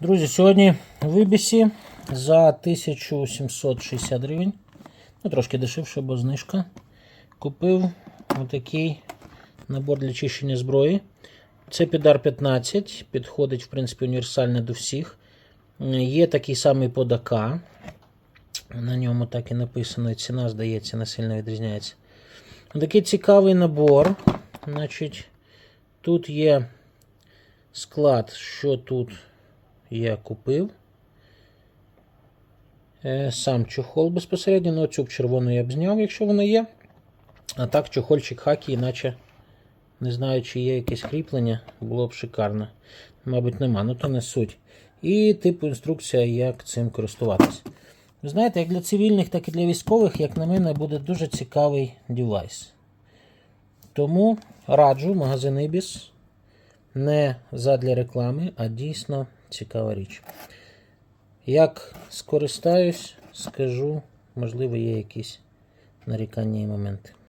Друзі, сьогодні в Ібісі за 1760 гривень. Ну, трошки дешевше, бо знижка. Купив отакий набор для чищення зброї. Це підар 15, підходить, в принципі, універсально до всіх. Є такий самий под АК. На ньому так і написано, ціна, здається, не сильно відрізняється. Такий цікавий набор. Значить, тут є склад, що тут я купив. Е, Сам чохол безпосередньо, ну цю червону я б зняв, якщо вона є. А так, чохольчик хакі, іначе не знаю, чи є якесь кріплення, було б шикарно. Мабуть, нема, ну то не суть. І типу інструкція, як цим користуватись. Ви знаєте, як для цивільних, так і для військових, як на мене, буде дуже цікавий девайс. Тому раджу магазин Ibis не задля реклами, а дійсно цікава річ. Як скористаюсь, скажу, можливо, є якісь нарікання і моменти.